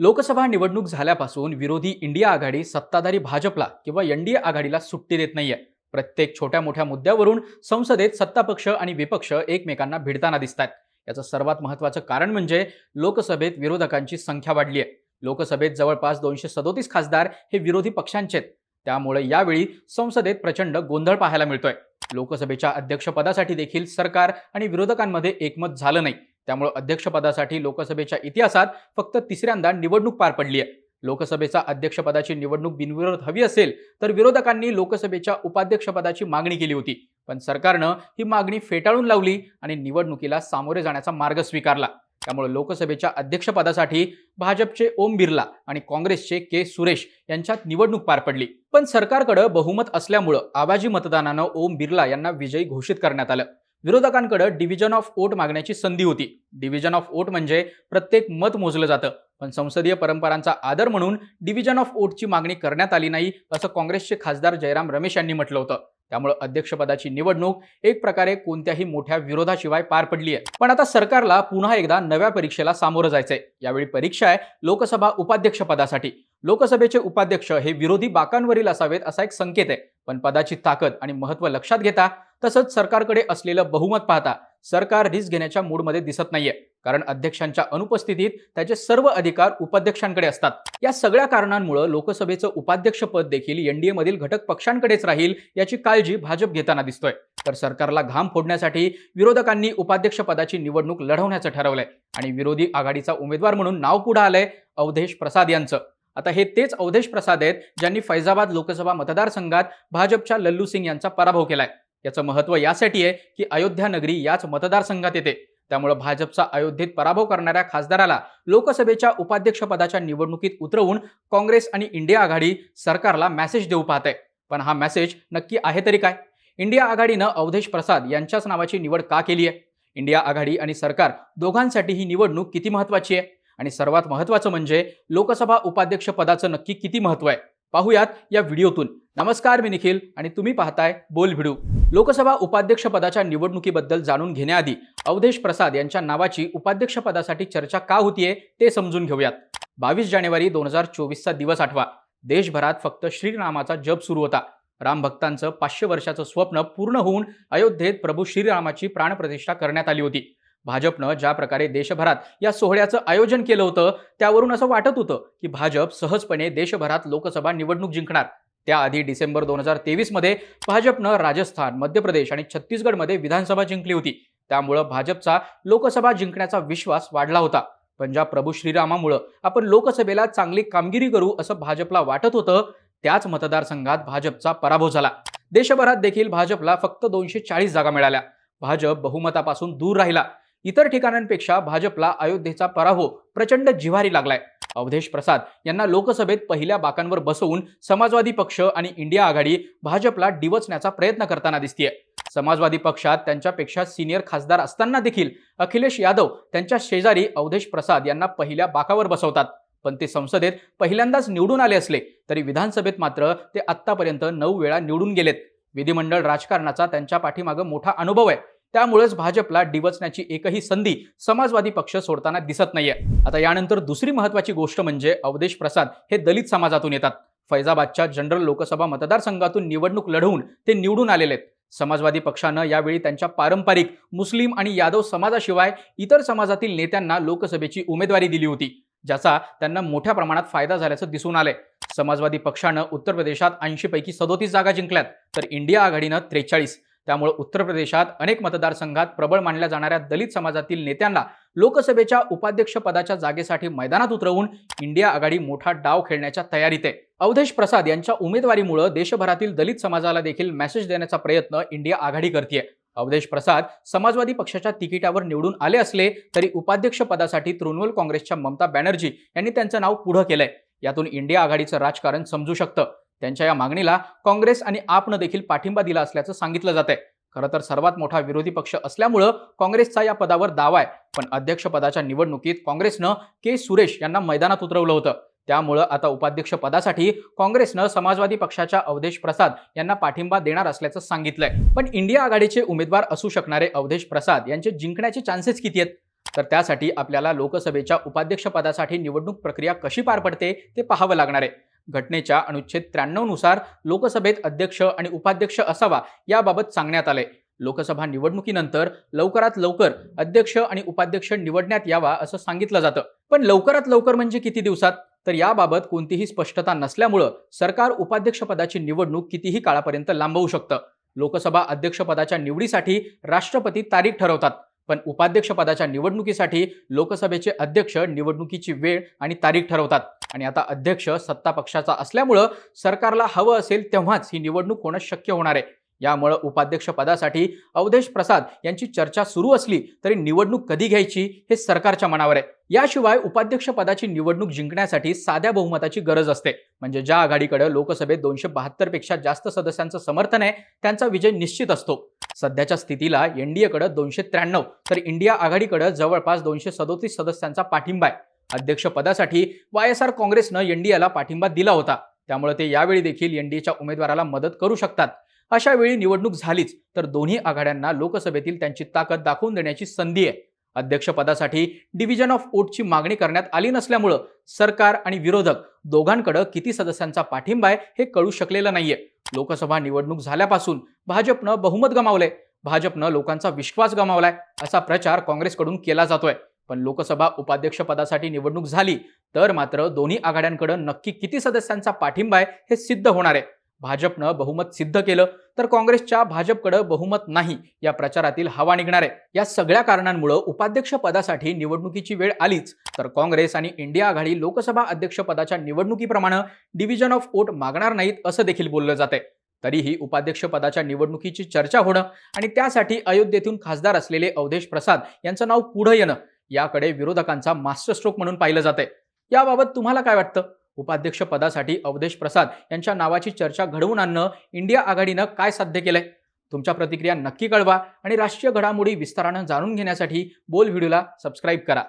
लोकसभा निवडणूक झाल्यापासून विरोधी इंडिया आघाडी सत्ताधारी भाजपला किंवा एनडीए आघाडीला सुट्टी देत नाहीये. प्रत्येक छोट्या मोठ्या मुद्द्यावरून संसदेत सत्तापक्ष आणि विपक्ष एकमेकांना भिडताना दिसत आहेत याचं सर्वात महत्त्वाचं कारण म्हणजे लोकसभेत विरोधकांची संख्या वाढली आहे लोकसभेत जवळपास दोनशे सदोतीस खासदार हे विरोधी पक्षांचे आहेत त्यामुळे यावेळी संसदेत प्रचंड गोंधळ पाहायला मिळतोय. लोकसभेच्या अध्यक्षपदासाठी देखील सरकार आणि विरोधकांमध्ये एकमत झालं नाही. त्यामुळे अध्यक्षपदासाठी लोकसभेच्या इतिहासात फक्त तिसऱ्यांदा निवडणूक पार पडली आहे लोकसभेचा अध्यक्षपदाची निवडणूक बिनविरोध हवी असेल तर विरोधकांनी लोकसभेच्या उपाध्यक्षपदाची मागणी केली होती. पण सरकारनं ही मागणी फेटाळून लावली आणि निवडणुकीला सामोरे जाण्याचा मार्ग स्वीकारला. त्यामुळे लोकसभेच्या अध्यक्षपदासाठी भाजपचे ओम बिर्ला आणि काँग्रेसचे के सुरेश यांच्यात निवडणूक पार पडली. पण सरकारकडे बहुमत असल्यामुळं आवाजी मतदानानं ओम बिर्ला यांना विजयी घोषित करण्यात आलं. विरोधकांकडे डिव्हिजन ऑफ वोट मागण्याची संधी होती. डिव्हिजन ऑफ वोट म्हणजे प्रत्येक मत मोजलं जातं. पण संसदीय परंपरांचा आदर म्हणून डिव्हिजन ऑफ वोटची मागणी करण्यात आली नाही असं काँग्रेसचे खासदार जयराम रमेश यांनी म्हटलं होतं. त्यामुळे अध्यक्षपदाची निवडणूक एक प्रकारे कोणत्याही मोठ्या विरोधाशिवाय पार पडली आहे. पण आता सरकारला पुन्हा एकदा नव्या परीक्षेला सामोरं जायचंय. यावेळी परीक्षा आहे लोकसभा उपाध्यक्षपदासाठी. लोकसभेचे उपाध्यक्ष हे विरोधी बाकांवरील असावेत असा एक संकेत आहे. पण पदाची ताकद आणि महत्त्व लक्षात घेता तसंच सरकारकडे असलेलं बहुमत पाहता सरकार रिस्क घेण्याच्या मूडमध्ये दिसत नाहीये. कारण अध्यक्षांच्या अनुपस्थितीत त्याचे सर्व अधिकार उपाध्यक्षांकडे असतात. या सगळ्या कारणांमुळे लोकसभेचं उपाध्यक्षपद देखील एनडीए मधील घटक पक्षांकडेच राहील याची काळजी भाजप घेताना दिसतोय. तर सरकारला घाम फोडण्यासाठी विरोधकांनी उपाध्यक्षपदाची निवडणूक लढवण्याचं ठरवलंय. आणि विरोधी आघाडीचा उमेदवार म्हणून नाव पुढे आलंय अवधेश प्रसाद यांचं. आता हे तेच अवधेश प्रसाद आहेत ज्यांनी फैजाबाद लोकसभा मतदारसंघात भाजपच्या लल्लू सिंग यांचा पराभव केलाय. याचं महत्त्व यासाठी आहे की अयोध्या नगरी याच मतदारसंघात येते. त्यामुळे भाजपचा अयोध्येत पराभव करणाऱ्या खासदाराला लोकसभेच्या उपाध्यक्षपदाच्या निवडणुकीत उतरवून काँग्रेस आणि इंडिया आघाडी सरकारला मेसेज देऊ पाहते पण हा मेसेज नक्की आहे तरी काय? इंडिया आघाडीनं अवधेश प्रसाद यांच्याच नावाची निवड का केली आहे? इंडिया आघाडी आणि सरकार दोघांसाठी ही निवडणूक किती महत्वाची आहे? आणि सर्वात महत्वाचं म्हणजे लोकसभा उपाध्यक्ष पदाचं नक्की किती महत्त्व आहे? पाहूयात या व्हिडिओतून. नमस्कार मी निखिल आणि तुम्ही पाहताय बोल भिडू. लोकसभा उपाध्यक्षपदाच्या निवडणुकीबद्दल जाणून घेण्याआधी अवधेश प्रसाद यांच्या नावाची उपाध्यक्षपदासाठी चर्चा का होतीये ते समजून घेऊयात. बावीस जानेवारी दोन हजार चोवीसचा दिवस आठवा. देशभरात फक्त श्रीरामाचा जप सुरू होता. राम भक्तांचं पाचशे वर्षाचं स्वप्न पूर्ण होऊन अयोध्येत प्रभू श्रीरामाची प्राणप्रतिष्ठा करण्यात आली होती. भाजपनं ज्या प्रकारे देशभरात या सोहळ्याचं आयोजन केलं होतं त्यावरून असं वाटत होतं की भाजप सहजपणे देशभरात लोकसभा निवडणूक जिंकणार. त्याआधी डिसेंबर दोन हजार तेवीसमध्ये भाजपनं राजस्थान मध्य प्रदेश आणि छत्तीसगडमध्ये विधानसभा जिंकली होती. त्यामुळं भाजपचा लोकसभा जिंकण्याचा विश्वास वाढला होता. पण ज्या प्रभू श्रीरामामुळं आपण लोकसभेला चांगली कामगिरी करू असं भाजपला वाटत होतं त्याच मतदारसंघात भाजपचा पराभव झाला. देशभरात देखील भाजपला फक्त दोनशे चाळीस जागा मिळाल्या. भाजप बहुमतापासून दूर राहिला. इतर ठिकाणांपेक्षा भाजपला अयोध्येचा पराभव प्रचंड जिव्हारी लागलाय. अवधेश प्रसाद यांना लोकसभेत पहिल्या बाकांवर बसवून समाजवादी पक्ष आणि इंडिया आघाडी भाजपला डिवचण्याचा प्रयत्न करताना दिसतीये. समाजवादी पक्षात त्यांच्यापेक्षा सिनियर खासदार असताना देखील अखिलेश यादव त्यांच्या शेजारी अवधेश प्रसाद यांना पहिल्या बाकावर बसवतात. पण ते संसदेत पहिल्यांदाच निवडून आले असले तरी विधानसभेत मात्र ते आत्तापर्यंत नऊ वेळा निवडून गेलेत. विधिमंडळ राजकारणाचा त्यांच्या पाठीमागं मोठा अनुभव आहे. त्यामुळेच भाजपला डिवचण्याची एकही संधी समाजवादी पक्ष सोडताना दिसत नाहीये. आता यानंतर दुसरी महत्वाची गोष्ट म्हणजे अवधेश प्रसाद हे दलित समाजातून येतात. फैजाबादच्या जनरल लोकसभा मतदारसंघातून निवडणूक लढवून ते निवडून आलेले आहेत. समाजवादी पक्षानं यावेळी त्यांच्या पारंपरिक मुस्लिम आणि यादव समाजाशिवाय इतर समाजातील नेत्यांना लोकसभेची उमेदवारी दिली होती ज्याचा त्यांना मोठ्या प्रमाणात फायदा झाल्याचं दिसून आलंय. समाजवादी पक्षानं उत्तर प्रदेशात ऐंशी पैकी सदोतीस जागा जिंकल्यात तर इंडिया आघाडीनं त्रेचाळीस. त्यामुळे उत्तर प्रदेशात अनेक मतदारसंघात प्रबळ मानल्या जाणाऱ्या दलित समाजातील नेत्यांना लोकसभेच्या उपाध्यक्ष पदाच्या जागेसाठी मैदानात उतरवून इंडिया आघाडी मोठा डाव खेळण्याच्या तयारीत आहे. अवधेश प्रसाद यांच्या उमेदवारीमुळे देशभरातील दलित समाजाला देखील मेसेज देण्याचा प्रयत्न इंडिया आघाडी करते अवधेश प्रसाद समाजवादी पक्षाच्या तिकिटावर निवडून आले असले तरी उपाध्यक्ष पदासाठी तृणमूल काँग्रेसच्या ममता बॅनर्जी यांनी त्यांचं नाव पुढं केलंय. यातून इंडिया आघाडीचं राजकारण समजू शकतं. त्यांच्या या मागणीला काँग्रेस आणि आपनं देखील पाठिंबा दिला असल्याचं सांगितलं जात आहे खरं तर सर्वात मोठा विरोधी पक्ष असल्यामुळं काँग्रेसचा या पदावर दावा आहे. पण अध्यक्षपदाच्या निवडणुकीत काँग्रेसनं के. सुरेश यांना मैदानात उतरवलं होतं. त्यामुळं आता उपाध्यक्ष पदासाठी काँग्रेसनं समाजवादी पक्षाच्या अवधेश प्रसाद यांना पाठिंबा देणार असल्याचं सांगितलंय. पण इंडिया आघाडीचे उमेदवार असू शकणारे अवधेश प्रसाद यांचे जिंकण्याचे चान्सेस किती आहेत? तर त्यासाठी आपल्याला लोकसभेच्या उपाध्यक्षपदासाठी निवडणूक प्रक्रिया कशी पार पडते ते पाहावं लागणार आहे. घटनेच्या अनुच्छेद त्र्याण्णवनुसार लोकसभेत अध्यक्ष आणि उपाध्यक्ष असावा याबाबत सांगण्यात आले. लोकसभा निवडणुकीनंतर लवकरात लवकर अध्यक्ष आणि उपाध्यक्ष निवडण्यात यावा असं सांगितलं जातं. पण लवकरात लवकर म्हणजे किती दिवसात? तर याबाबत कोणतीही स्पष्टता नसल्यामुळं सरकार उपाध्यक्षपदाची निवडणूक कितीही काळापर्यंत लांबवू शकतं. लोकसभा अध्यक्षपदाच्या निवडीसाठी राष्ट्रपती तारीख ठरवतात. पण उपाध्यक्षपदाच्या निवडणुकीसाठी लोकसभेचे अध्यक्ष निवडणुकीची वेळ आणि तारीख ठरवतात. आणि आता अध्यक्ष सत्ता पक्षाचा असल्यामुळं सरकारला हवं असेल तेव्हाच ही निवडणूक होणं शक्य होणार आहे. यामुळं उपाध्यक्षपदासाठी अवधेश प्रसाद यांची चर्चा सुरू असली तरी निवडणूक कधी घ्यायची हे सरकारच्या मनावर आहे. याशिवाय उपाध्यक्षपदाची निवडणूक जिंकण्यासाठी साध्या बहुमताची गरज असते. म्हणजे ज्या आघाडीकडे लोकसभेत दोनशे बहात्तरपेक्षा जास्त सदस्यांचं समर्थन आहे त्यांचा विजय निश्चित असतो. सध्याच्या स्थितीला एनडीएकडे दोनशे त्र्याण्णव तर इंडिया आघाडीकडे जवळपास दोनशे सदोतीस सदस्यांचा पाठिंबा आहे. अध्यक्षपदासाठी वाय एस आर काँग्रेसनं एनडीएला पाठिंबा दिला होता. त्यामुळे ते यावेळी देखील एनडीएच्या उमेदवाराला मदत करू शकतात. अशा वेळी निवडणूक झालीच तर दोन्ही आघाड्यांना लोकसभेतील त्यांची ताकद दाखवून देण्याची संधी आहे. अध्यक्षपदासाठी डिव्हिजन ऑफ वोटची मागणी करण्यात आली नसल्यामुळं सरकार आणि विरोधक दोघांकडे किती सदस्यांचा पाठिंबा आहे हे कळू शकलेलं नाहीये. लोकसभा निवडणूक झाल्यापासून भाजपनं बहुमत गमावलंय. भाजपनं लोकांचा विश्वास गमावलाय असा प्रचार काँग्रेसकडून केला जातोय. पण लोकसभा उपाध्यक्षपदासाठी निवडणूक झाली तर मात्र दोन्ही आघाड्यांकडे नक्की किती सदस्यांचा पाठिंबा आहे हे सिद्ध होणार आहे. भाजपनं बहुमत सिद्ध केलं तर काँग्रेसच्या भाजपकडे बहुमत नाही. या प्रचारातील हवा निघणार आहे. या सगळ्या कारणांमुळं उपाध्यक्ष पदासाठी निवडणुकीची वेळ आलीच. तर काँग्रेस आणि इंडिया आघाडी लोकसभा अध्यक्ष पदाच्या निवडणुकीप्रमाणे डिव्हिजन ऑफ वोट मागणार नाहीत असं देखील बोललं जाते तरीही उपाध्यक्ष पदाच्या निवडणुकीची चर्चा होणं आणि त्यासाठी अयोध्येतून खासदार असलेले अवधेश प्रसाद यांचं नाव पुढं येणं याकडे विरोधकांचा मास्टर स्ट्रोक म्हणून पाहिलं जाते याबाबत तुम्हाला काय वाटतं? उपाध्यक्ष पदासाठी अवधेश प्रसाद यांच्या नावाची चर्चा घडवून आणणं इंडिया आघाडीनं काय साध्य केलंय? तुमच्या प्रतिक्रिया नक्की कळवा आणि राष्ट्रीय घडामोडी विस्तारानं जाणून घेण्यासाठी बोल व्हिडिओला सबस्क्राईब करा.